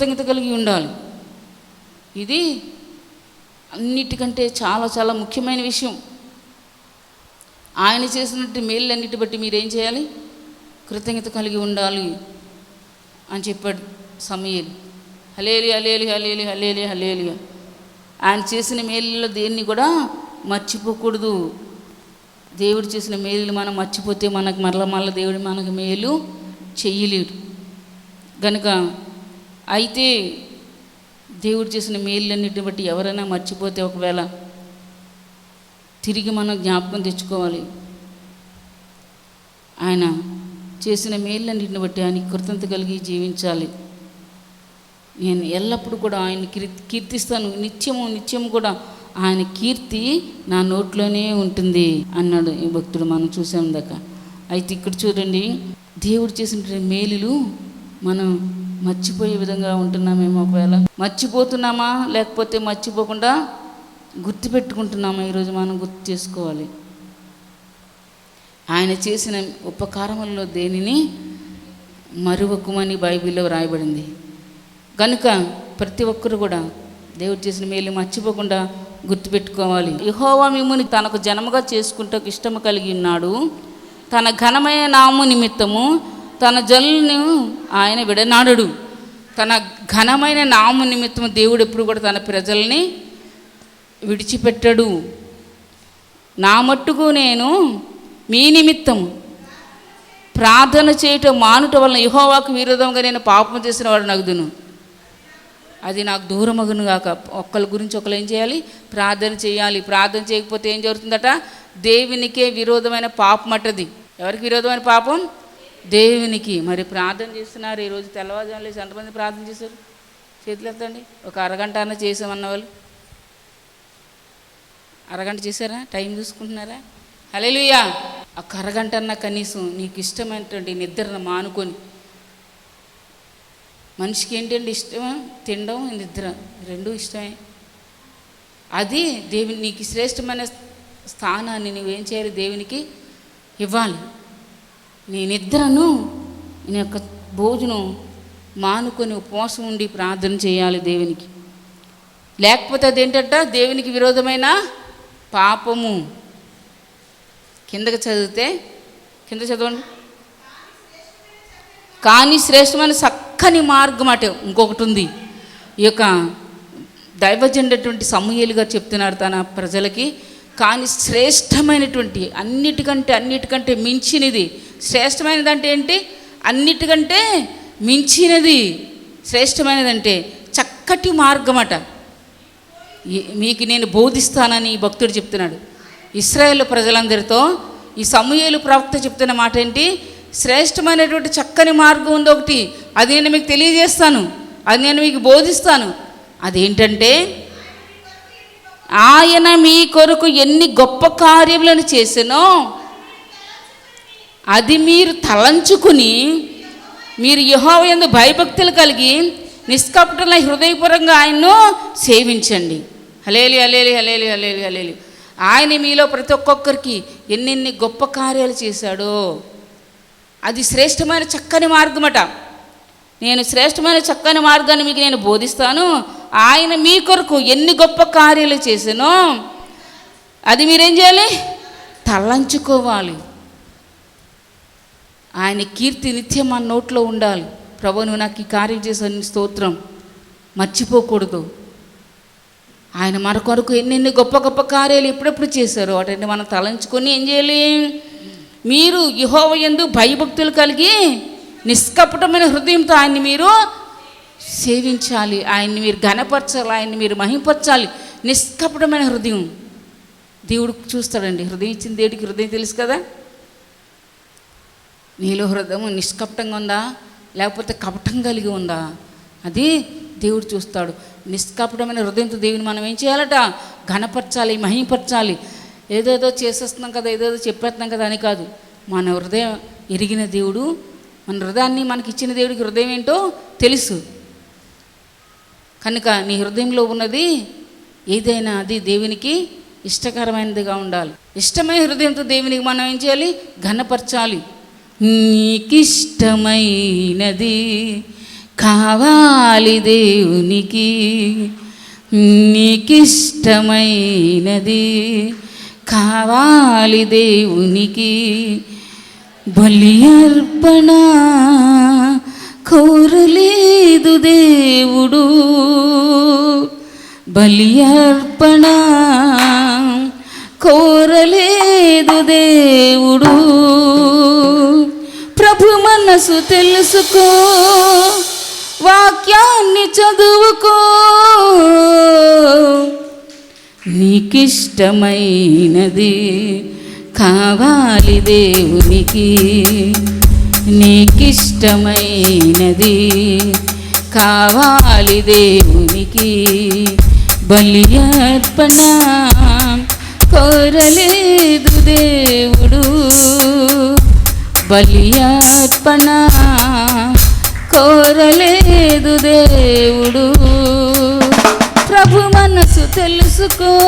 కృతజ్ఞత కలిగి ఉండాలి. ఇది అన్నిటికంటే చాలా చాలా ముఖ్యమైన విషయం. ఆయన చేసినట్టు మేళ్ళన్నిటి బట్టి మీరేం చేయాలి? కృతజ్ఞత కలిగి ఉండాలి అని చెప్పాడు సమీర్ హలేలి హలేలి హలేలి హలేలి హలేలి ఆయన చేసిన మేలులో దేన్ని కూడా మర్చిపోకూడదు. దేవుడు చేసిన మేలు మనం మర్చిపోతే మనకు మరల మరల దేవుడు మనకు మేలు చెయ్యలేడు కనుక అయితే దేవుడు చేసిన మేళ్ళన్నిటిని బట్టి ఎవరైనా మర్చిపోతే ఒకవేళ తిరిగి మనం జ్ఞాపకం తెచ్చుకోవాలి. ఆయన చేసిన మేళ్ళన్నిటిని బట్టి ఆయన కృతజ్ఞత కలిగి జీవించాలి. నేను ఎల్లప్పుడూ కూడా ఆయన కీర్తి కీర్తిస్తాను. నిత్యము నిత్యము కూడా ఆయన కీర్తి నా నోట్లోనే ఉంటుంది అన్నాడు ఈ భక్తుడు. మనం చూసాం దాకా అయితే ఇక్కడ చూడండి దేవుడు చేసిన మేలులు మనం మర్చిపోయే విధంగా ఉంటున్నామేమో ఒకవేళ. మర్చిపోతున్నామా? లేకపోతే మర్చిపోకుండా గుర్తుపెట్టుకుంటున్నామా? ఈరోజు మనం గుర్తు చేసుకోవాలి. ఆయన చేసిన ఉపకారములలో దేనిని మరువకుమని బైబిల్లో వ్రాయబడింది. కనుక ప్రతి ఒక్కరు కూడా దేవుడు చేసిన మేలు మర్చిపోకుండా గుర్తుపెట్టుకోవాలి. యహోవా మిమ్ముని తనకు జనముగా చేసుకుంటూ ఇష్టము కలిగి ఉన్నాడు. తన ఘనమైన నాము నిమిత్తము తన జల్లును ఆయన విడనాడడు. తన ఘనమైన నామ నిమిత్తం దేవుడు ఎప్పుడు కూడా తన ప్రజల్ని విడిచిపెట్టడు. నా మట్టుకు నేను మీ నిమిత్తం ప్రార్థన చేయటం మానుట వలన యహోవాకు విరోధంగా నేను పాపం చేసిన వాడు నగదును అది నాకు దూరమగును గాక. ఒక్కరి గురించి ఒకరు ఏం చేయాలి? ప్రార్థన చేయాలి. ప్రార్థన చేయకపోతే ఏం జరుగుతుందట? దేవునికే విరోధమైన పాపం అట్టది ఎవరికి విరోధమైన పాపం? దేవునికి మరి ప్రార్థన చేస్తున్నారు ఈరోజు తెల్లవారుజాము లేచి ఎంతమంది ప్రార్థన చేశారు? చేతులు ఎత్తండి. ఒక అరగంట అన్న చేసామన్న వాళ్ళు. అరగంట చేశారా? టైం చూసుకుంటున్నారా? హలేలుయా ఒక అరగంట అన్న కనీసం నీకు ఇష్టమైనటువంటి నిద్రను మానుకొని మనిషికి ఏంటంటే ఇష్టం? తినడం నిద్ర. రెండు ఇష్టమే. అది దేవుని నీకు శ్రేష్టమైన స్థానాన్ని నువ్వేం చేయాలి? దేవునికి ఇవ్వాలి. నీ నిద్రను నీ యొక్క భోజనం మానుకొని ఉపవాసం ఉండి ప్రార్థన చేయాలి దేవునికి. లేకపోతే అదేంటంట? దేవునికి విరోధమైన పాపము. కిందకి చదివితే కింద చదవండి. కానీ శ్రేష్టమైన చక్కని మార్గం అట ఇంకొకటి ఉంది. ఈ యొక్క దైవజండటువంటి సమూహలుగా చెప్తున్నారు తన ప్రజలకి. కానీ శ్రేష్టమైనటువంటి అన్నిటికంటే అన్నిటికంటే మించినది శ్రేష్టమైనది అంటే ఏంటి? అన్నిటికంటే మించినది శ్రేష్టమైనదంటే చక్కటి మార్గం అట మీకు నేను బోధిస్తానని ఈ భక్తుడు చెప్తున్నాడు. ఇస్రాయేల్ ప్రజలందరితో ఈ సమూహలు ప్రవక్త చెప్తున్న మాట ఏంటి? శ్రేష్టమైనటువంటి చక్కని మార్గం ఉంది ఒకటి. అది నేను మీకు తెలియజేస్తాను. అది నేను మీకు బోధిస్తాను. అదేంటంటే ఆయన మీ కొరకు ఎన్ని గొప్ప కార్యములను చేసినో అది మీరు తలంచుకుని మీరు యహోవ ఎందు భయభక్తులు కలిగి నిష్కపటన హృదయపూర్వకంగా ఆయన్ను సేవించండి. హలేలి హలేలి హలేలి హలేలి హలేలి. ఆయన మీలో ప్రతి ఒక్కొక్కరికి ఎన్నెన్ని గొప్ప కార్యాలు చేశాడో. అది శ్రేష్టమైన చక్కని మార్గమట. నేను శ్రేష్టమైన చక్కని మార్గాన్ని మీకు నేను బోధిస్తాను. ఆయన మీ కొరకు ఎన్ని గొప్ప కార్యాలు చేశానో. అది మీరేం చేయాలి? తలంచుకోవాలి. ఆయన కీర్తి నిత్యం మన నోట్లో ఉండాలి. ప్రభు నువ్వు నాకు ఈ కార్యం చేసిన స్తోత్రం. మర్చిపోకూడదు. ఆయన మన కొరకు ఎన్నెన్ని గొప్ప గొప్ప కార్యాలు ఎప్పుడెప్పుడు చేశారు వాటిని మనం తలంచుకొని ఏం చేయాలి? మీరు యహోవ ఎందు భయభక్తులు కలిగి నిష్కపటమైన హృదయంతో ఆయన్ని మీరు సేవించాలి. ఆయన్ని మీరు ఘనపరచాలి. ఆయన్ని మీరు మహింపరచాలి. నిష్కపటమైన హృదయం. దేవుడు చూస్తాడండి. హృదయం ఇచ్చిన దేవుడికి హృదయం తెలుసు కదా? నీలో హృదయం నిష్కపటంగా ఉందా? లేకపోతే కపటం కలిగి ఉందా? అది దేవుడు చూస్తాడు. నిష్కపటమైన హృదయంతో దేవుని మనం ఏం చేయాలట? ఘనపరచాలి మహింపరచాలి. ఏదేదో చేసేస్తున్నాం కదా ఏదేదో చెప్పేస్తున్నాం కదా అని కాదు. మన హృదయం ఎరిగిన దేవుడు మన హృదయాన్ని మనకి ఇచ్చిన దేవుడికి హృదయం ఏంటో తెలుసు. కనుక నీ హృదయంలో ఉన్నది ఏదైనా అది దేవునికి ఇష్టకరమైనదిగా ఉండాలి. ఇష్టమైన హృదయంతో దేవునికి మనం ఏం చేయాలి? ఘనపరచాలి. నీకిష్టమైనది కావాలి దేవునికి. నీకిష్టమైనది కావాలి దేవునికి. బలి అర్పణ కోరలేదు దేవుడు. బలి అర్పణ కోరలేదు దేవుడు. మనసు తెలుసుకో వాక్యాన్ని చదువుకో. నీకిష్టమైనది కావాలి దేవునికి. నీకిష్టమైనది కావాలి దేవునికి. బలి అర్పణ కోరలేదు దేవుడు. బలియార్పణ కోరలేదు దేవుడు. ప్రభు మనసు తెలుసుకో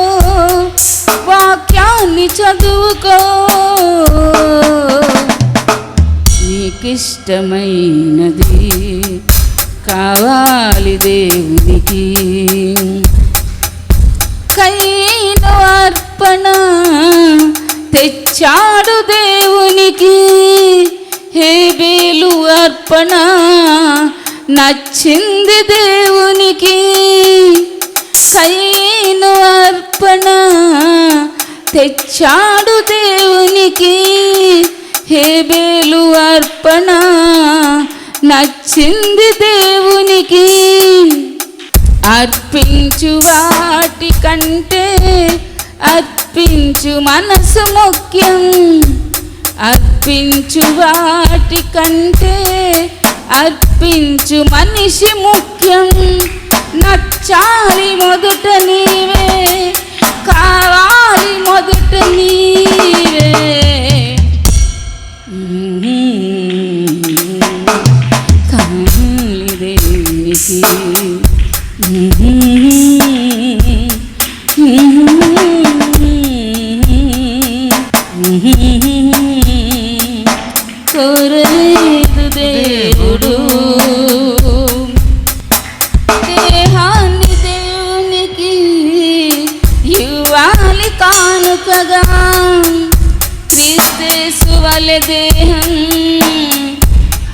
వాక్యాన్ని చదువుకో. నీకిష్టమైనది కావాలి దేవునికి. కైన అర్పణ చాడు దేవునికి హేబేలు అర్పణ. నచ్చింది దేవునికి సైను అర్పణ. తెచ్చాడు దేవునికి హేబేలు అర్పణ. నచ్చింది దేవునికి అర్పించు వాటి కంటే అర్పించు మనసు ముఖ్యం. అర్పించు వాటి కంటే అర్పించు మనిషి ముఖ్యం. నచ్చాలి మొదట నీవే కావాలి మొదట నీవే.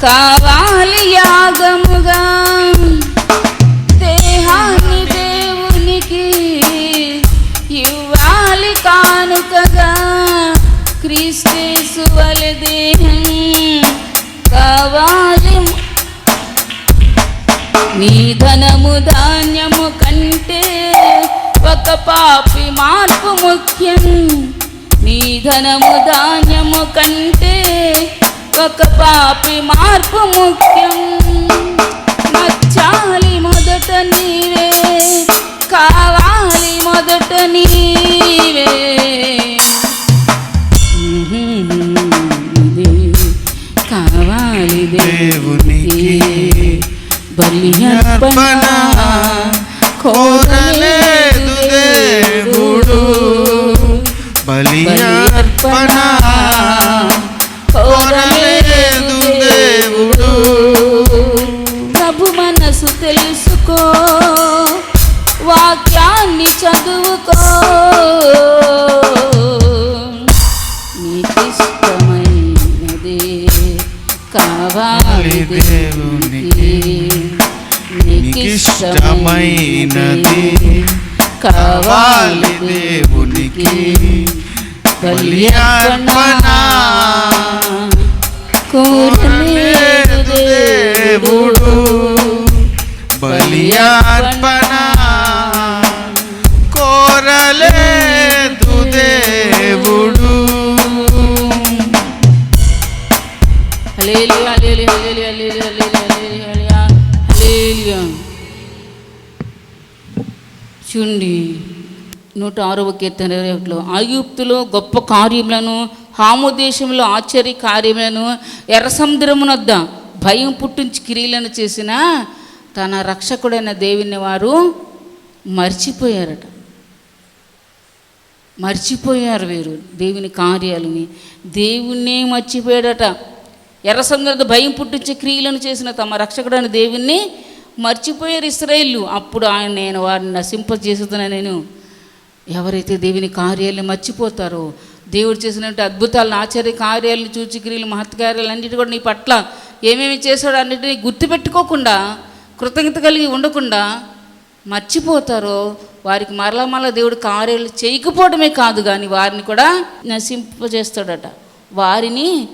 కావాలి యాగముగా. దేహాన్ని దేవునికి ఇవ్వాలి కానుకగా. క్రీస్తేసు వలె దేహం కావాలి. నీ ధనము ధాన్యము కంటే ఒక పాపి మార్పు ముఖ్యం. నీ ధనము ధాన్యము కంటే ఒక పాపి మార్పు ముఖ్యం. నచ్చాలి మొదట నీవే కావాలి మొదట నీవే. కావాలి దేవునికి బలి అర్పణ కోరలేదు దేవుడు బలి అర్పణ తెలుసుకో వాక్యాన్ని చదువుకో. నీకిష్టమైనది కావాలి దేవునికి. నీకిష్టమైనది కావాలి దేవునికి. బలి అర్పణ. దేవుడు. అర్పణ కోరలేదు దేవుడు. చూడండి నూట ఆరవ కీర్తన ఇరవై ఒకటిలో ఆయుక్తులో గొప్ప కార్యములను హాము దేశంలో ఆశ్చర్య కార్యములను ఎర్ర సముద్రమునొద్ద భయం పుట్టించి క్రియలను చేసిన తన రక్షకుడైన దేవుని వారు మర్చిపోయారట. మర్చిపోయారు వీరు దేవుని కార్యాలని. దేవుణ్ణే మర్చిపోయాడట. ఎర్ర సముద్ರದ భయం పుట్టించే క్రియలను చేసిన తమ రక్షకుడైన దేవుణ్ణి మర్చిపోయారు ఇస్రాయిల్లు అప్పుడు ఆయన నేను వారిని నశింపజేస్తున్నా నేను. ఎవరైతే దేవుని కార్యాలను మర్చిపోతారో దేవుడు చేసినట్టు అద్భుతాలను ఆశ్చర్య కార్యాలను చూచి క్రియలు మహత్కార్యాలు అన్నిటి కూడా నీ పట్ల ఏమేమి చేశాడో అన్నిటిని గుర్తుపెట్టుకోకుండా కృతజ్ఞత కలిగి ఉండకుండా మర్చిపోతారో వారికి మరలా మరలా దేవుడు కార్యాలు చేయకపోవడమే కాదు కానీ వారిని కూడా నశింపజేస్తాడట. వారిని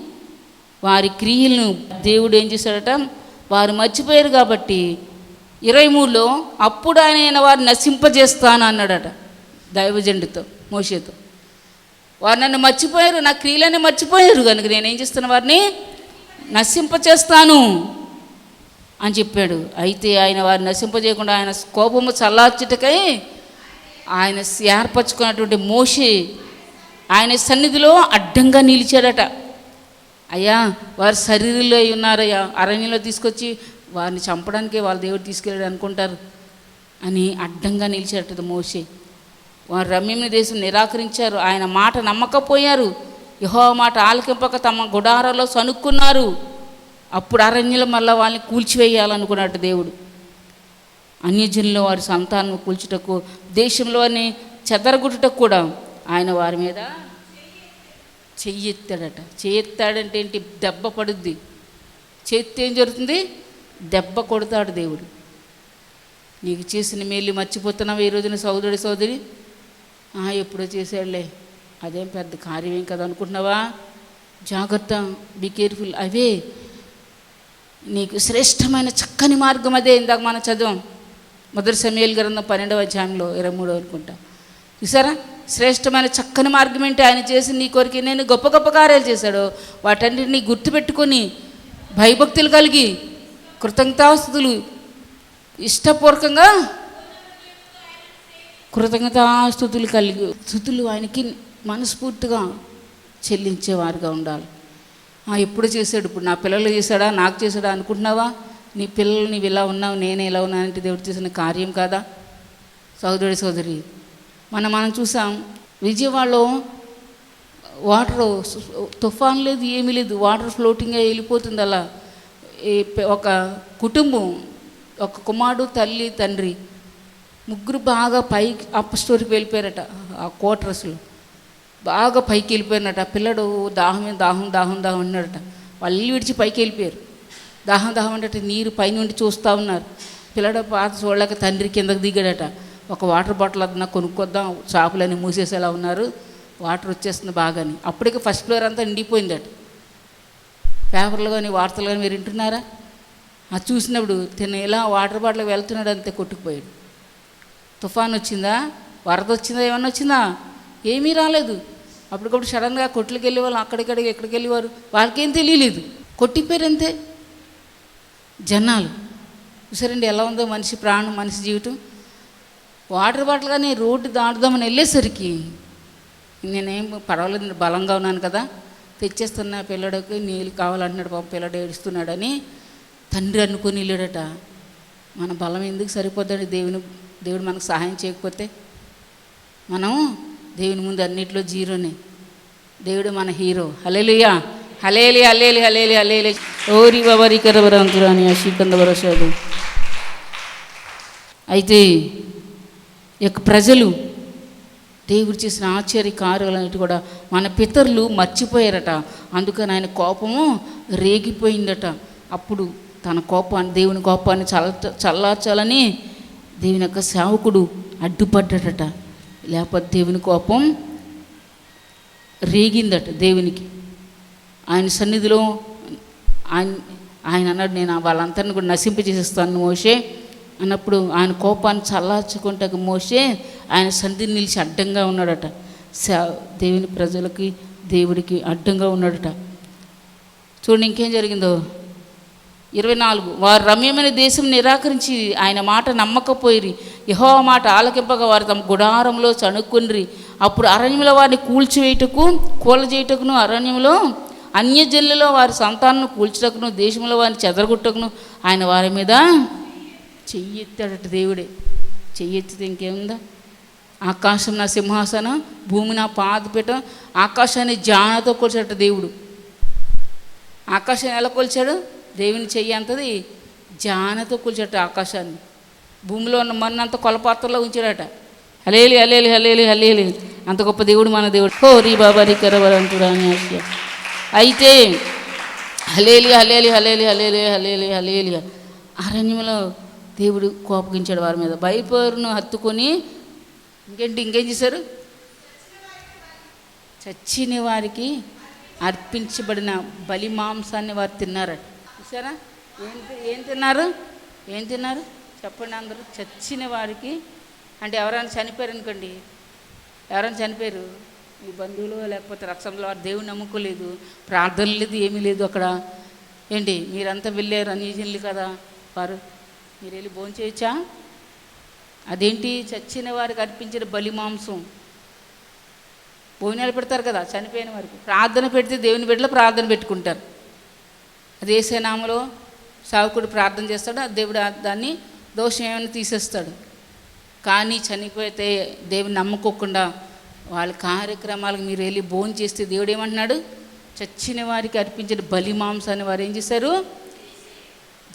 వారి క్రియలను దేవుడు ఏం చేశాడట? వారు మర్చిపోయారు కాబట్టి ఇరవై మూడులో అప్పుడు ఆయన వారిని నశింపజేస్తాను అన్నాడట దైవజండితో మోషేతో. వారు నన్ను మర్చిపోయారు నా క్రియలన్నీ మర్చిపోయారు కనుక నేనేం చేస్తున్న వారిని? నశింపచేస్తాను. అని చెప్పాడు. అయితే ఆయన వారిని నశింపజేయకుండా ఆయన కోపము చల్లార్చుటకై ఆయన ఏర్పరచుకున్నటువంటి మోషే ఆయన సన్నిధిలో అడ్డంగా నిలిచాడట. అయ్యా వారు శరీరంలో అయి ఉన్నారయ్యా అరణ్యంలో తీసుకొచ్చి వారిని చంపడానికే వాళ్ళ దేవుడు తీసుకెళ్ళాడు అనుకుంటారు అని అడ్డంగా నిలిచాడట మోషే. వారు రమ్యమైన దేశం నిరాకరించారు. ఆయన మాట నమ్మకపోయారు. యహో మాట ఆలకింపక తమ గుడారాలో సనుక్కున్నారు అప్పుడు అరణ్యంలో మళ్ళీ వాళ్ళని కూల్చివేయాలనుకున్నాడు దేవుడు. అన్యజనులు వారి సంతానం కూల్చుటకు దేశంలో వారిని చెదరగొట్టుటకు కూడా ఆయన వారి మీద చెయ్యెత్తాడట. చెయ్యెత్తాడంటే ఏంటి? దెబ్బ పడుద్ది. చేత్తే ఏం జరుగుతుంది? దెబ్బ కొడతాడు దేవుడు. నీకు చేసిన మేలు మర్చిపోతున్నావు ఈ రోజున సోదరుడి సోదరి ఎప్పుడో చేసాడులే అదేం పెద్ద కార్యం ఏం కదా అనుకుంటున్నావా జాగ్రత్త బీ కేర్ఫుల్ అవే నీకు శ్రేష్టమైన చక్కని మార్గం అదే ఇందాక మనం చదివాం. మొదటి సమయాల గ్రంథం పన్నెండవ అధ్యాయంలో ఇరవై మూడో అనుకుంటా. చూసారా? శ్రేష్టమైన చక్కని మార్గం ఏంటి? ఆయన చేసి నీ కొరికి నేను గొప్ప గొప్ప కార్యాలు చేశాడు. వాటన్నిటిని గుర్తుపెట్టుకొని భయభక్తులు కలిగి కృతజ్ఞతాస్తుతులు ఇష్టపూర్వకంగా కృతజ్ఞతాస్తుతులు కలిగి స్థుతులు ఆయనకి మనస్ఫూర్తిగా చెల్లించేవారుగా ఉండాలి. ఎప్పుడు చేశాడు? ఇప్పుడు నా పిల్లలు చేశాడా? నాకు చేశాడా? అనుకుంటున్నావా? నీ పిల్లలు నీవు ఇలా ఉన్నావు నేనే ఇలా ఉన్నానంటే దేవుడు చేసిన కార్యం కాదా? సోదరుడి సోదరి మనం మనం చూసాం విజయవాడలో వాటర్ తుఫాన్ లేదు ఏమీ లేదు. వాటర్ ఫ్లోటింగ్గా వెళ్ళిపోతుంది అలా. ఈ ఒక కుటుంబం ఒక కుమారుడు తల్లి తండ్రి ముగ్గురు బాగా పైకి అప్ స్టోరీకి వెళ్ళిపోయారట ఆ క్వార్టర్స్లో. బాగా పైకి వెళ్ళిపోయినట. పిల్లడు దాహమే దాహం దాహం దాహం అన్నాడట. వాళ్ళు విడిచి పైకి వెళ్ళిపోయారు. దాహం దాహం అంటే నీరు పైనుండి చూస్తూ ఉన్నారు. పిల్లడు పాత చూడలేక తండ్రి కిందకి దిగాడట. ఒక వాటర్ బాటిల్ అదన్నా కొనుక్కొద్దాం షాపులన్నీ మూసేసేలా ఉన్నారు. వాటర్ వచ్చేస్తుంది బాగాని. అప్పటికే ఫస్ట్ ఫ్లోర్ అంతా నిండిపోయిందట. పేపర్లు కానీ వార్తలు కానీ మీరు వింటున్నారా? అది చూసినప్పుడు తిన ఇలా వాటర్ బాటిల్ వెళ్తున్నాడు అంతే కొట్టుకుపోయాడు. తుఫాన్ వచ్చిందా? వరద వచ్చిందా? ఏమన్నా వచ్చిందా? ఏమీ రాలేదు. అప్పటికప్పుడు సడన్గా కొట్లకి వెళ్ళే వాళ్ళు అక్కడిక్కడికి ఎక్కడికి వెళ్ళేవారు వాళ్ళకేం తెలియలేదు. కొట్టిపోయారు అంతే జనాలు. చూసారండి ఎలా ఉందో మనిషి ప్రాణం మనిషి జీవితం. వాటర్ బాటిల్ కానీ రోడ్డు దాటుదామని వెళ్ళేసరికి నేనేం పర్వాలేదు బలంగా ఉన్నాను కదా. తెచ్చేస్తున్నా పిల్లడికి నీళ్ళు కావాలంటున్నాడు పాపం పిల్లడు ఏడుస్తున్నాడని తండ్రి అనుకుని వెళ్ళాడట. మన బలం ఎందుకు సరిపోద్దండి? దేవుని దేవుడు మనకు సహాయం చేయకపోతే. మనం దేవుని ముందు అన్నిట్లో జీరోనే. దేవుడు మన హీరో. హలేలుయా హలేలి హలేలి హలేలి హలేలి ఓరి బవరి కరవరంతురు అశీకంద వరసాదు. అయితే యొక్క ప్రజలు దేవుడు చేసిన ఆశ్చర్య కార్యాలన్నిటి కూడా మన పితరులు మర్చిపోయారట. అందుకని ఆయన కోపము రేగిపోయిందట. అప్పుడు తన కోపాన్ని దేవుని కోపాన్ని చల్ల చల్లార్చాలని దేవుని యొక్క సేవకుడు అడ్డుపడ్డాడట. లేకపోతే దేవుని కోపం రేగిందట దేవునికి. ఆయన సన్నిధిలో ఆయన ఆయన అన్నాడు నేను వాళ్ళందరిని కూడా నశింపజేసేస్తాను మోషే. అన్నప్పుడు ఆయన కోపాన్ని చల్లార్చుకుంటాక మోసే ఆయన సన్నిధిని నిలిచి అడ్డంగా ఉన్నాడట. దేవుని ప్రజలకి దేవుడికి అడ్డంగా ఉన్నాడట. చూడండి ఇంకేం జరిగిందో. ఇరవై నాలుగు. వారు రమ్యమైన దేశం నిరాకరించి ఆయన మాట నమ్మకపోయిరి. యహో మాట ఆలకింపగా వారు తమ గుడారంలో చనుక్కునిరి. అప్పుడు అరణ్యంలో వారిని కూల్చివేయటకు కూలజేయటకును అరణ్యంలో అన్యజల్లులో వారి సంతానం కూల్చుటకును దేశంలో వారిని చెదరగొట్టకును ఆయన వారి మీద చెయ్యెత్తాడట దేవుడే. చెయ్యెత్తితే ఇంకేముందా? ఆకాశం నా సింహాసనం భూమి నా పాదపీఠం ఆకాశాన్ని జానతో కొలిచాడట దేవుడు. ఆకాశాన్ని ఎలా కొలిచాడు? దేవుని చెయ్యి అంతది. జానతో కూల్చట ఆకాశాన్ని. భూమిలో ఉన్న మన్నంత కొలపాత్రలో ఉంచాడట. హలేలి హలేలి హలేలి హలేలి. అంత గొప్ప దేవుడు మన దేవుడు. హో రీ బాబా రీ కరవరంతురా అని అయితే హలేలి హలేలి హలేలి హలేలి హలేలి హలేలి. అరణ్యంలో దేవుడు కోపగించాడు వారి మీద. భయపరును హత్తుకొని ఇంకేంటి ఇంకేం చేశారు? చచ్చిన వారికి అర్పించబడిన బలి మాంసాన్ని వారు తిన్నారట. చూసారా ఏం ఏం తిన్నారు? ఏం తిన్నారు? చెప్పండి అందరూ. చచ్చిన వారికి అంటే ఎవరైనా చనిపోయారు అనుకోండి. ఎవరైనా చనిపోయారు. మీ బంధువులు లేకపోతే రక్షణలో వారు దేవుని నమ్ముకోలేదు ప్రార్థన లేదు ఏమీ లేదు అక్కడ. ఏంటి? మీరంతా వెళ్ళారు అన్యజనులు కదా. వారు మీరు వెళ్ళి భోంచేయచ్చా అదేంటి? చచ్చిన వారికి అర్పించిన బలి మాంసం. భోజనాలు పెడతారు కదా చనిపోయిన వారికి. ప్రార్థన పెడితే దేవుని బిడ్డలు ప్రార్థన పెట్టుకుంటారు. అది నామలో సావుకుడు ప్రార్థన చేస్తాడు ఆ దేవుడు దాన్ని దోషం ఏమైనా తీసేస్తాడు. కానీ చనిపోతే దేవుని నమ్ముకోకుండా వాళ్ళ కార్యక్రమాలకు మీరు వెళ్ళి భోజనం చేస్తే దేవుడు ఏమంటున్నాడు? చచ్చిన వారికి అర్పించిన బలి మాంసాన్ని వారు ఏం చేశారు?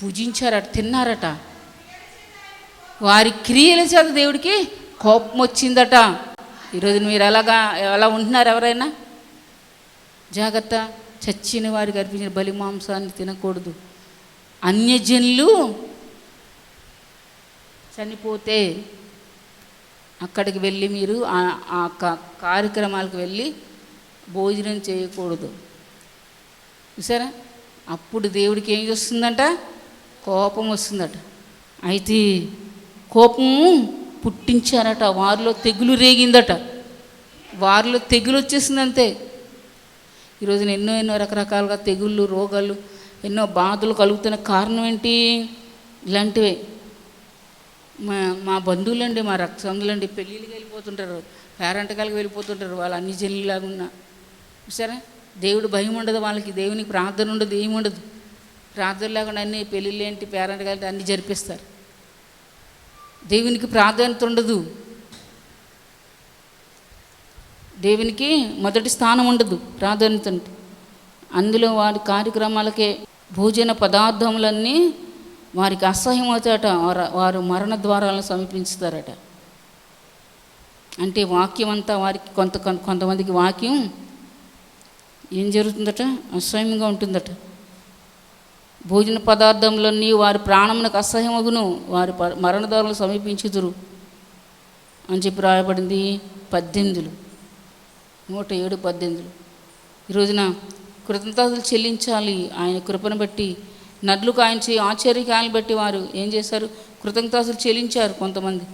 భుజించారట తిన్నారట. వారి క్రియల చేత దేవుడికి కోపం వచ్చిందట. ఈరోజు మీరు ఎలాగా ఎలా ఉంటున్నారు ఎవరైనా? జాగ్రత్త. చచ్చిన వారికి అర్పించిన బలి మాంసాన్ని తినకూడదు. అన్యజనులు చనిపోతే అక్కడికి వెళ్ళి మీరు ఆ- ఆ కార్యక్రమాలకు వెళ్ళి భోజనం చేయకూడదు. చూసారా? అప్పుడు దేవుడికి ఏం వస్తుందంట కోపం వస్తుందట. అయితే కోపము పుట్టించారట. వారిలో తెగులు రేగిందట. వారిలో తెగులు వచ్చేసింది అంతే ఈరోజు ఎన్నో ఎన్నో రకరకాలుగా తెగుళ్ళు రోగాలు ఎన్నో బాధలు కలుగుతున్న కారణం ఏంటి? ఇలాంటివే. మా మా బంధువులండి మా రక్తందులండి పెళ్ళిళ్ళకి వెళ్ళిపోతుంటారు పేరంటకాలకు వెళ్ళిపోతుంటారు వాళ్ళు అన్ని జల్లిలాగా ఉన్నా. సరే దేవుడు భయం ఉండదు వాళ్ళకి దేవునికి ప్రార్థన ఉండదు ఏమి ఉండదు. ప్రార్థన లేకుండా అన్ని పెళ్ళిళ్ళు ఏంటి పేరంటకాలు అన్ని జరిపిస్తారు. దేవునికి ప్రాధాన్యత ఉండదు. దేవునికి మొదటి స్థానం ఉండదు ప్రాధాన్యత అంటే అందులో వారి కార్యక్రమాలకే భోజన పదార్థములన్నీ వారికి అసహ్యం అవుతాట వారు- వారు మరణ ద్వారాలను సమీపించుతారట. అంటే వాక్యం అంతా వారికి కొంత కొంతమందికి వాక్యం ఏం జరుగుతుందట? అసహ్యంగా ఉంటుందట. భోజన పదార్థములన్నీ వారి ప్రాణమునకు అసహ్యమగును వారి ప- మరణ సమీపించుదురు అని చెప్పి రాయబడింది పద్దెనిమిదిలు. నూట ఏడు పద్దెనిమిది ఈ రోజున కృతజ్ఞతలు చెల్లించాలి. ఆయన కృపను బట్టి నడ్లకు ఆయన చేయి ఆశ్చర్యకాలను బట్టి వారు ఏం చేశారు? కృతజ్ఞతలు చెల్లించారు కొంతమంది.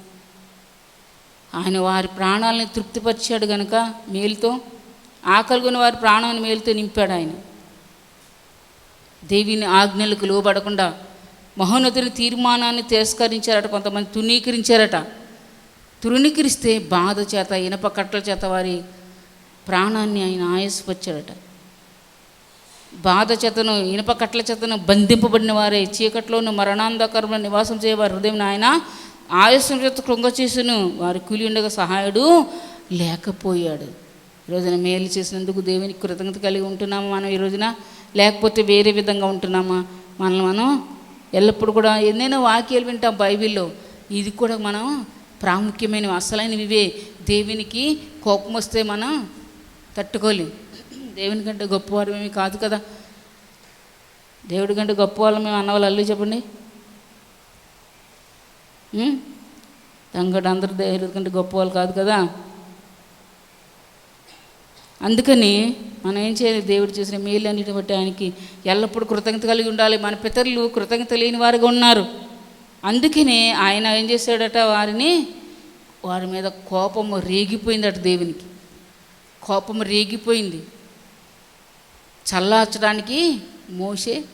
ఆయన వారి ప్రాణాలని తృప్తిపరిచాడు గనుక మేలుతో ఆకలిగొని వారి ప్రాణాన్ని మేలుతో నింపాడు ఆయన. దేవిని ఆజ్ఞలకు లోబడకుండా మహోన్నతుని తీర్మానాన్ని తిరస్కరించారట కొంతమంది తునీకరించారట తృణీకరిస్తే బాధ చేత ఇనప కట్టల చేత వారి ప్రాణాన్ని ఆయన ఆయాసపరిచాడట బాధ చేతను ఇనుప కట్ల చేతను బంధింపబడిన వారే చీకట్లోను మరణాంధకరంలో నివాసం చేయవారు హృదయం ఆయన ఆయాసం చేత కృంగచేసును వారి కూలి ఉండగా సహాయుడు లేకపోయాడు. ఈ రోజున మేలు చేసినందుకు దేవునికి కృతజ్ఞత కలిగి ఉంటున్నామా మనం ఈ రోజున? లేకపోతే వేరే విధంగా ఉంటున్నామా? మనల్ని మనం ఎల్లప్పుడూ కూడా ఎన్నైనా వాక్యాలు వింటాం బైబిల్లో. ఇది కూడా మనం ప్రాముఖ్యమైనవి అసలైనవి ఇవే దేవునికి కోపం వస్తే మనం తట్టుకోలేం. దేవుని కంటే గొప్పవారు ఏమీ కాదు కదా. దేవుడి కంటే గొప్పవాళ్ళు మేము అన్నవాళ్ళు అల్లు చెప్పండి. ఉం? తంగడు అందరు దేవుడి కంటే గొప్పవాళ్ళు కాదు కదా. అందుకని మనం ఏం చేయాలి? దేవుడు చేసిన మేలు అన్నిటి బట్టి ఆయనకి ఎల్లప్పుడూ కృతజ్ఞత కలిగి ఉండాలి. మన పితరులు కృతజ్ఞత లేని వారుగా ఉన్నారు. అందుకనే ఆయన ఏం చేశాడట? వారిని వారి మీద కోపము రేగిపోయిందట దేవునికి. కోపం రేగిపోయింది. చల్లార్చడానికి మోసే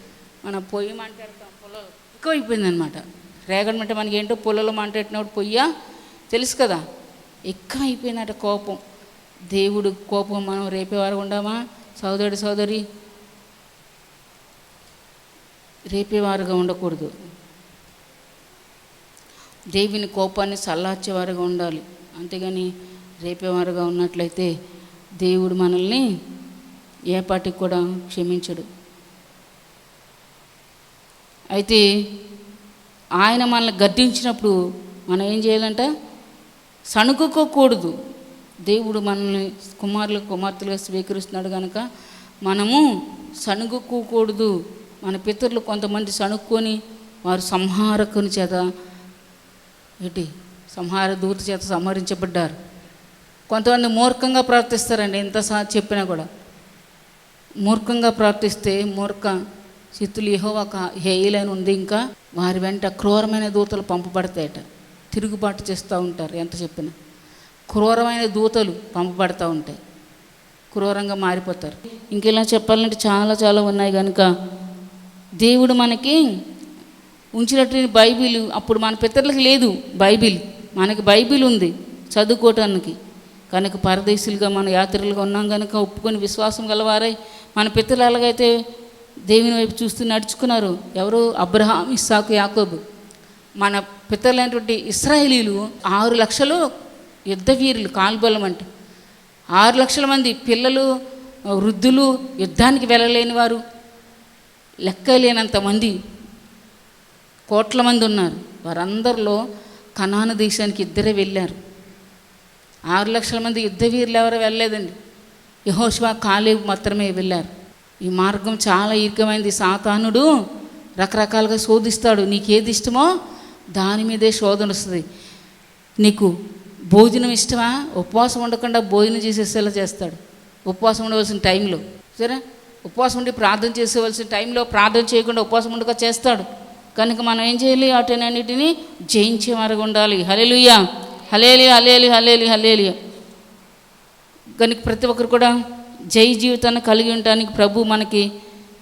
మన పొయ్యి మంటాడతాం పొలం ఎక్కువ అయిపోయింది మనకి ఏంటో పొలంలో మంటెట్టినప్పుడు పొయ్య? తెలుసు కదా. ఎక్కువ అయిపోయిందట కోపం. దేవుడు కోపం మనం రేపేవారు ఉండమా? సోదరుడు సోదరి రేపేవారుగా ఉండకూడదు. దేవుని కోపాన్ని చల్లార్చేవారుగా ఉండాలి. అంతేగాని రేపేవారుగా ఉన్నట్లయితే దేవుడు మనల్ని ఏపాటికి కూడా క్షమించడు. అయితే ఆయన మనల్ని గద్దించినప్పుడు మనం ఏం చేయాలంట సణుకోకూడదు దేవుడు మనల్ని కుమారులు కుమార్తెలుగా స్వీకరిస్తున్నాడు కనుక మనము సణుగుకోకూడదు మన పితరులు కొంతమంది సణుక్కొని వారు సంహారకుని చేత ఏంటి? సంహార దూత చేత సంహరించబడ్డారు. కొంతమంది మూర్ఖంగా ప్రవర్తిస్తారండి ఎంత సా చెప్పినా కూడా. మూర్ఖంగా ప్రవర్తిస్తే మూర్ఖ చిత్తులు ఒక హేయిలని ఉంది ఇంకా వారి వెంట క్రూరమైన దూతలు పంపబడతాయట. తిరుగుబాటు చేస్తూ ఉంటారు ఎంత చెప్పినా. క్రూరమైన దూతలు పంపబడతా ఉంటాయి. క్రూరంగా మారిపోతారు. ఇంకెలా చెప్పాలంటే చాలా చాలా ఉన్నాయి కనుక దేవుడు మనకి ఉంచినటువంటి బైబిల్ అప్పుడు మన పితరులకు లేదు బైబిల్. మనకి బైబిల్ ఉంది చదువుకోవటానికి. కనుక పరదేశులుగా మన యాత్రలుగా ఉన్నాం కనుక ఒప్పుకొని విశ్వాసం గలవారై మన పితరులు ఎలాగైతే దేవుని వైపు చూస్తూ నడుచుకున్నారు. ఎవరు? అబ్రహాం ఇస్సాకు యాకోబు. మన పితరులైనటువంటి ఇస్రాయేలీలు ఆరు లక్షలు యుద్ధ వీరులు కాల్బలం అంటే. ఆరు లక్షల మంది పిల్లలు వృద్ధులు యుద్ధానికి వెళ్ళలేని వారు. లెక్కలేనంత మంది కోట్ల మంది ఉన్నారు. వారందరిలో కనాన దేశానికి ఇద్దరే వెళ్ళారు. ఆరు లక్షల మంది యుద్ధ వీరులు ఎవరు వెళ్ళలేదండి. యహోష్వా కాలేవు మాత్రమే వెళ్ళారు. ఈ మార్గం చాలా ఇరుకమైంది సాతానుడు రకరకాలుగా శోధిస్తాడు. నీకు ఏది ఇష్టమో దాని మీదే శోధన వస్తుంది. నీకు భోజనం ఇష్టమా? ఉపవాసం ఉండకుండా భోజనం చేసేసేలా చేస్తాడు. ఉపవాసం ఉండవలసిన టైంలో. సరే ఉపవాసం ఉండి ప్రార్థన చేసేవలసిన టైంలో ప్రార్థన చేయకుండా ఉపవాసం ఉండగా చేస్తాడు. కనుక మనం ఏం చేయాలి? వాటినన్నిటినీ జయించే మార్గం ఉండాలి. హలెలుయ్యా హలేలి హలేలి హలేలి హలేలి కనుక ప్రతి ఒక్కరు కూడా జై జీవితాన్ని కలిగి ఉండడానికి ప్రభు మనకి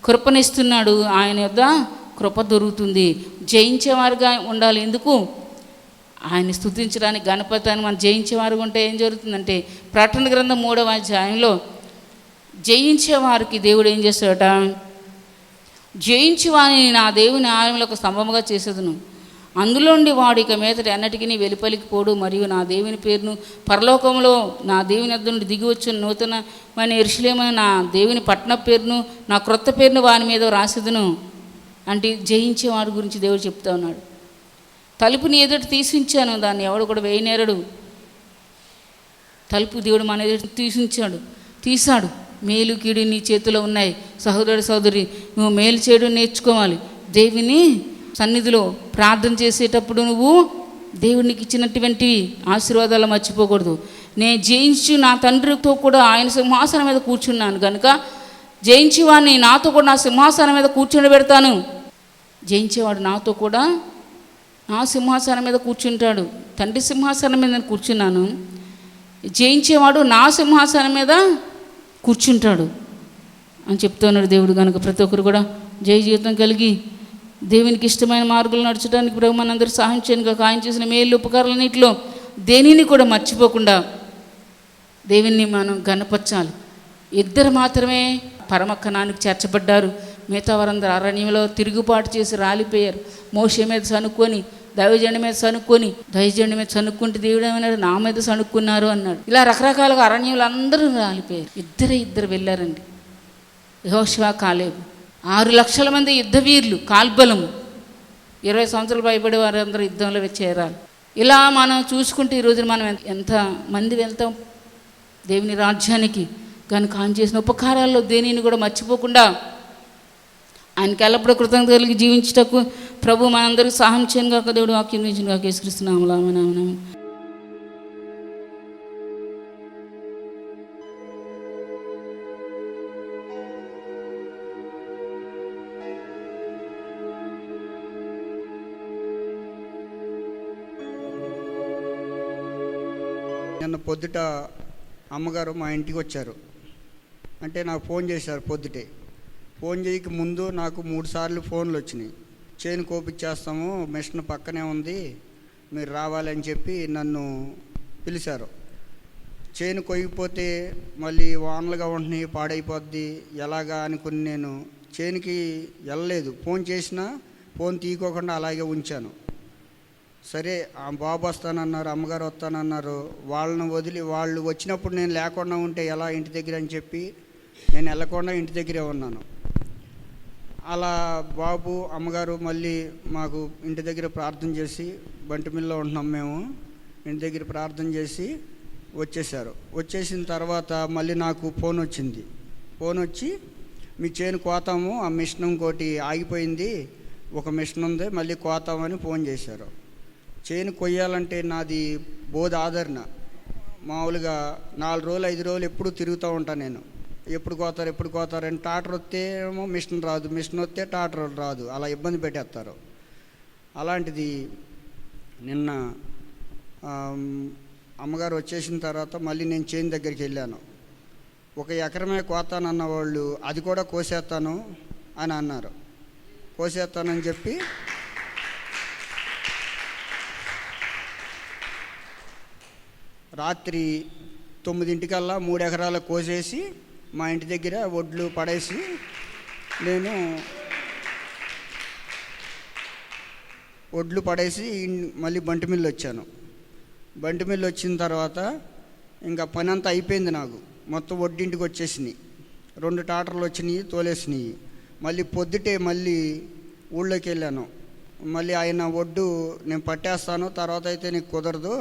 కృపనిస్తున్నాడు. ఆయన యొద్ద కృప దొరుకుతుంది. జయించేవారుగా ఉండాలి. ఎందుకు? ఆయన స్థుతించడానికి గణపతాన్ని మనం జయించేవారు ఉంటే ఏం జరుగుతుందంటే ప్రకటన గ్రంథం మూడవ అధ్యాయంలో జయించేవారికి దేవుడు ఏం చేస్తాడట? జయించి వారిని నా దేవుని ఆలయంలో స్తంభముగా చేసేదను. అందులోండి వాడు ఇక మీదట ఎన్నటికీ వెలుపలికి పోడు. మరియు నా దేవుని పేరును పరలోకంలో నా దేవుని వద్ద నుండి దిగి వచ్చిన నూతనమైన ఎరుషులేమని నా దేవుని పట్టణ పేరును నా క్రొత్త పేరును వాని మీద రాసిదును అంటే జయించే వాడి గురించి దేవుడు చెప్తా ఉన్నాడు. తలుపుని ఎదుట తీసించాను. దాన్ని ఎవడు కూడా వేయనేరడు. తలుపు దేవుడు మన ఎదుట తీసించాడు. తీశాడు. మేలు కీడు నీ చేతిలో ఉన్నాయి. సహోదరుడు సహోదరి నువ్వు మేలు చేయడం నేర్చుకోవాలి. దేవుని సన్నిధిలో ప్రార్థన చేసేటప్పుడు నువ్వు దేవునికి ఇచ్చినటువంటి ఆశీర్వాదాలు మర్చిపోకూడదు. నేను జయించి నా తండ్రితో కూడా ఆయన సింహాసనం మీద కూర్చున్నాను కనుక జయించేవాడిని నాతో కూడా నా సింహాసనం మీద కూర్చుని పెడతాను. జయించేవాడు నాతో కూడా నా సింహాసనం మీద కూర్చుంటాడు. తండ్రి సింహాసనం మీద నేను కూర్చున్నాను. జయించేవాడు నా సింహాసనం మీద కూర్చుంటాడు అని చెప్తున్నాడు దేవుడు కనుక ప్రతి ఒక్కరు కూడా జయ జీవితం కలిగి దేవునికి ఇష్టమైన మార్గాలు నడచడానికి ప్రభు మనందరూ సహాయం చేయను కాక ఆయన చేసిన మేలు ఉపకారాలన్నింటిలో దేనిని కూడా మర్చిపోకుండా దేవుణ్ణి మనం గనపరచాలి ఇద్దరు మాత్రమే పరమక్కనానికి చేర్చబడ్డారు. మిగతా వారందరూ అరణ్యంలో తిరుగుబాటు చేసి రాలిపోయారు. మోషే మీద సనుక్కొని దైవజండి మీద సనుక్కొని దైవజండి మీద సనుక్కుంటే దేవుడు ఏమన్నాడు? నా మీద సనుక్కున్నారు అన్నాడు. ఇలా రకరకాలుగా అరణ్యంలో అందరూ రాలిపోయారు. ఇద్దరే ఇద్దరు వెళ్ళారండి. యహోశివా కాలేబు. ఆరు లక్షల మంది యుద్ధవీరులు కాల్బలము. ఇరవై సంవత్సరాలు భయపడే వారందరూ యుద్ధంలో చేరాలి. ఇలా మనం చూసుకుంటే ఈ రోజున మనం ఎంత- మంది వెళ్తాం? దేవుని రాజ్యానికి కనుక ఆయన చేసిన ఉపకారాల్లో దేనిని కూడా మర్చిపోకుండా ఆయనకి ఎల్లప్పుడూ కృతజ్ఞత కలిగి జీవించటకు ప్రభు మనందరికీ సహాయం చేయను కాక దేవుడు వాక్యం నుంచి కాక యేసుక్రీస్తున్నాము నిన్న పొద్దుట అమ్మగారు మా ఇంటికి వచ్చారు. అంటే నాకు ఫోన్ చేశారు పొద్దుటే. ఫోన్ చేయక ముందు నాకు మూడు సార్లు ఫోన్లు వచ్చినాయి. చేను కోపిచ్చేస్తాము మిషన్ పక్కనే ఉంది మీరు రావాలని చెప్పి నన్ను పిలిచారు. చేను కొయ్యిపోతే మళ్ళీ వానలుగా ఉంటున్నాయి పాడైపోద్ది ఎలాగా అనుకుని నేను చేనుకి వెళ్ళలేదు. ఫోన్ చేసినా ఫోన్ తీయకోకుండా అలాగే ఉంచాను. సరే ఆ బాబు వస్తానన్నారు అమ్మగారు వస్తానన్నారు వాళ్ళని వదిలి వాళ్ళు వచ్చినప్పుడు నేను లేకుండా ఉంటే ఎలా ఇంటి దగ్గర అని చెప్పి నేను వెళ్ళకుండా ఇంటి దగ్గరే ఉన్నాను. అలా బాబు అమ్మగారు మళ్ళీ మాకు ఇంటి దగ్గర ప్రార్థన చేసి బంటిమిల్లో ఉంటున్నాం మేము ఇంటి దగ్గర ప్రార్థన చేసి వచ్చేసారు వచ్చేసిన తర్వాత మళ్ళీ నాకు ఫోన్ వచ్చింది. ఫోన్ వచ్చి మీ చేను కోతాము ఆ మిషన్ ఇంకోటి ఆగిపోయింది ఒక మిషన్ ఉంది మళ్ళీ కోతామని ఫోన్ చేశారు. చేను కొయ్యాలంటే నాది బోధ ఆదరణ. మామూలుగా నాలుగు రోజులు ఐదు రోజులు ఎప్పుడు తిరుగుతూ ఉంటాను నేను. ఎప్పుడు కోతారు ఎప్పుడు కోతారు అని టాటర్ వస్తే ఏమో మిషన్ రాదు. మిషన్ వస్తే టాటర్ రాదు. అలా ఇబ్బంది పెట్టేస్తారు. అలాంటిది నిన్న అమ్మగారు వచ్చేసిన తర్వాత మళ్ళీ నేను చేను దగ్గరికి వెళ్ళాను. ఒక ఎకరమే కోతానన్న వాళ్ళు అది కూడా కోసేస్తాను అని అన్నారు. కోసేస్తానని చెప్పి రాత్రి తొమ్మిదింటికల్లా మూడు ఎకరాలు కోసేసి మా ఇంటి దగ్గర ఒడ్లు పడేసి నేను ఒడ్లు పడేసి మళ్ళీ బంటి మిల్లు వచ్చాను. బంటి మిల్లు వచ్చిన తర్వాత ఇంకా పని అంతా అయిపోయింది నాకు. మొత్తం ఒడ్డింటికి వచ్చేసినాయి. రెండు టాటర్లు వచ్చినాయి తోలేసినాయి. మళ్ళీ పొద్దుటే మళ్ళీ ఊళ్ళోకి వెళ్ళాను. మళ్ళీ ఆయన ఒడ్డు నేను పట్టేస్తాను తర్వాత అయితే నీకు కుదరదు.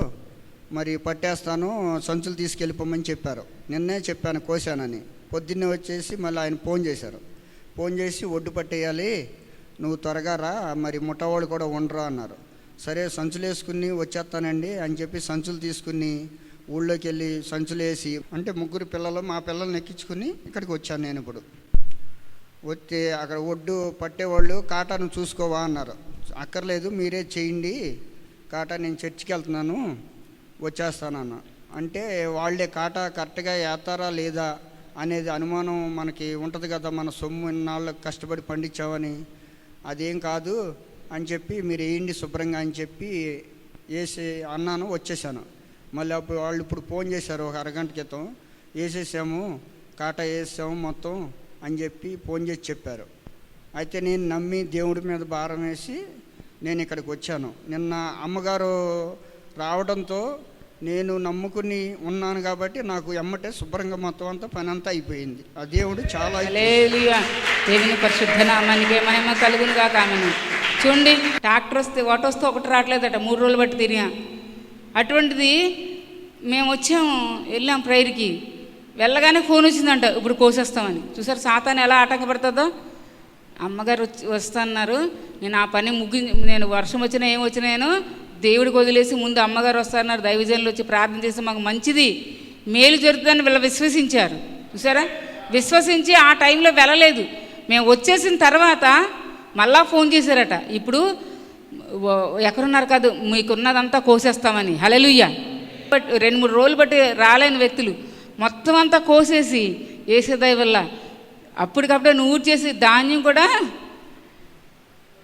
మరి పట్టేస్తాను సంచులు తీసుకెళ్ళిపోమని చెప్పారు. నిన్నే చెప్పాను కోసానని పొద్దున్నే వచ్చేసి మళ్ళీ ఆయన ఫోన్ చేశారు. ఫోన్ చేసి ఒడ్డు పట్టేయాలి నువ్వు త్వరగా రా మరి ముఠావాళ్ళు కూడా ఉండరా అన్నారు. సరే సంచులు వేసుకుని వచ్చేస్తానండి అని చెప్పి సంచులు తీసుకుని ఊళ్ళోకి వెళ్ళి సంచులు వేసి అంటే ముగ్గురు పిల్లలు మా పిల్లల్ని ఎక్కించుకుని ఇక్కడికి వచ్చాను నేను ఇప్పుడు. వస్తే అక్కడ ఒడ్డు పట్టేవాళ్ళు కాటాను చూసుకోవా అన్నారు. అక్కర్లేదు మీరే చేయండి. కాటా నేను చర్చికి వెళ్తున్నాను. వచ్చేస్తానన్న. అంటే వాళ్ళే కాటా కరెక్ట్గా వేస్తారా లేదా అనేది అనుమానం మనకి ఉంటుంది కదా మన సొమ్ము ఇన్నాళ్ళు కష్టపడి పండించామని. అదేం కాదు అని చెప్పి మీరు వేయండి శుభ్రంగా అని చెప్పి వేసి అన్నాను వచ్చేసాను. మళ్ళీ అప్పుడు వాళ్ళు ఇప్పుడు ఫోన్ చేశారు ఒక అరగంట క్రితం. వేసేసాము కాటా వేసాము మొత్తం అని చెప్పి ఫోన్ చేసి చెప్పారు. అయితే నేను నమ్మి దేవుడి మీద భారం వేసి నేను ఇక్కడికి వచ్చాను. నిన్న అమ్మగారు రావడంతో నేను నమ్ముకుని ఉన్నాను కాబట్టి నాకు ఎమ్మటే శుభ్రంగా మొత్తం అంతా పని అంతా అయిపోయింది. ఆ దేవుడు చాలా దేవుని పరిశుద్ధ నామానికి మహిమ కలుగును కాక ఆమెను. చూడండి ట్రాక్టర్ వస్తే ఆటో వస్తే ఒకటి రావట్లేదట మూడు రోజులు బట్టి తిరిగా. అటువంటిది మేము వచ్చాము వెళ్ళాం ప్రైర్కి వెళ్ళగానే ఫోన్ వచ్చిందంట ఇప్పుడు కోసేస్తామని. చూసారు సాతాను ఎలా ఆటంకపడుతుందో? అమ్మగారు వచ్చి వస్తున్నారు నేను ఆ పని ముగి నేను వర్షం వచ్చినా ఏం వచ్చినా నేను దేవుడికి వదిలేసి ముందు అమ్మగారు వస్తారన్నారు దైవజనులు వచ్చి ప్రార్థన చేసి మాకు మంచిది. మేలు జరుగుతుందని వీళ్ళు విశ్వసించారు. చూసారా? విశ్వసించి ఆ టైంలో వెళ్ళలేదు. మేము వచ్చేసిన తర్వాత మళ్ళా ఫోన్ చేశారట. ఇప్పుడు ఎక్కడున్నారు కాదు మీకున్నదంతా కోసేస్తామని. హలలుయ్య బట్ రెండు మూడు రోజులు బట్టి రాలేని వ్యక్తులు. మొత్తం అంతా కోసేసి వేసేదాయి వల్ల. అప్పటికప్పుడే నూరు చేసి ధాన్యం కూడా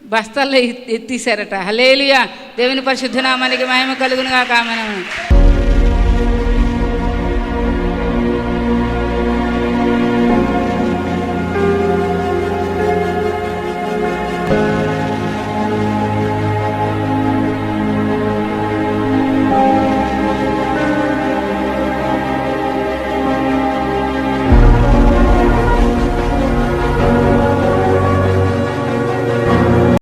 బస్తాల్లో ఎత్- ఎత్తేసారట హలేలుయా దేవుని పరిశుద్ధనామానికి మహిమ కలుగునుగా కామన